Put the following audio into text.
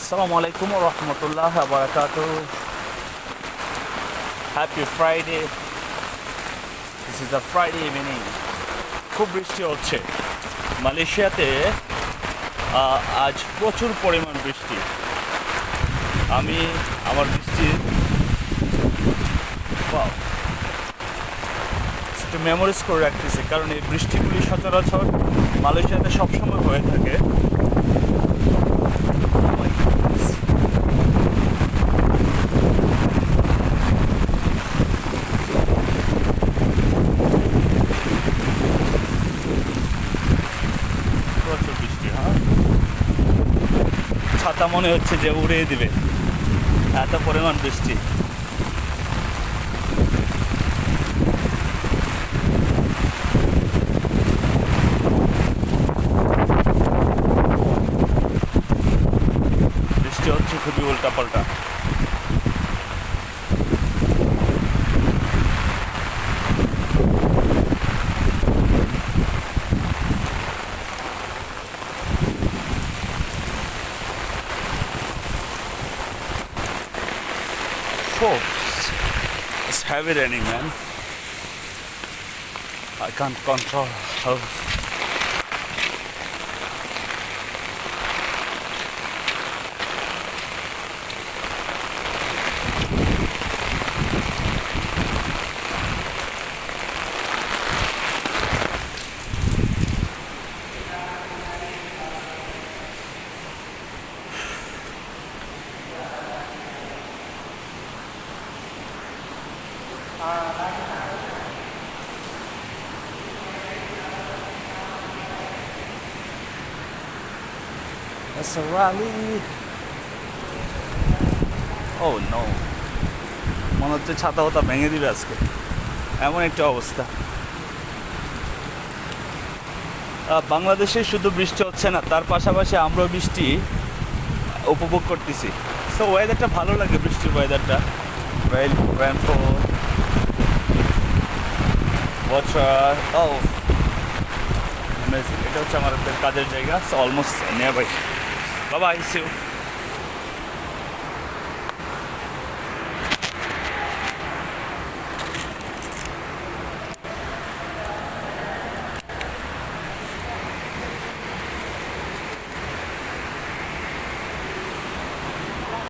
আসসালামু আলাইকুম রহমতুল্লাহ বারাকাত happy Friday this is a Friday evening খুব বৃষ্টি হচ্ছে। মালয়েশিয়াতে আজ প্রচুর পরিমাণ বৃষ্টি। আমি, আমার বৃষ্টির. একটু মেমোরিজ করে রাখতেছি, কারণ এই বৃষ্টিগুলি সচরাচর মালয়েশিয়াতে সবসময় হয়ে থাকে Oh my goodness. প্রচুর বৃষ্টি হ্যাঁ ছাতা মনে হচ্ছে যে উড়িয়ে দিবে। এত পরিমাণ বৃষ্টি। বৃষ্টি হচ্ছে খুবই উল্টা Oh, let's have it, any man. I can't control how It's a rally. Oh no. মনে হচ্ছে ছাতা হতা ভেঙে দিবে আজকে এমন একটা অবস্থা বাংলাদেশে শুধু বৃষ্টি হচ্ছে না, তার পাশাপাশি আমরাও বৃষ্টি উপভোগ করতেছি সো ওয়েদারটা ভালো লাগে বৃষ্টির ওয়েদারটা রেল রেনফল ওয়াটার ও. এটা হচ্ছে আমাদের কাজের জায়গা অলমোস্ট নিয়ার বাই বাবা আই সি ইউ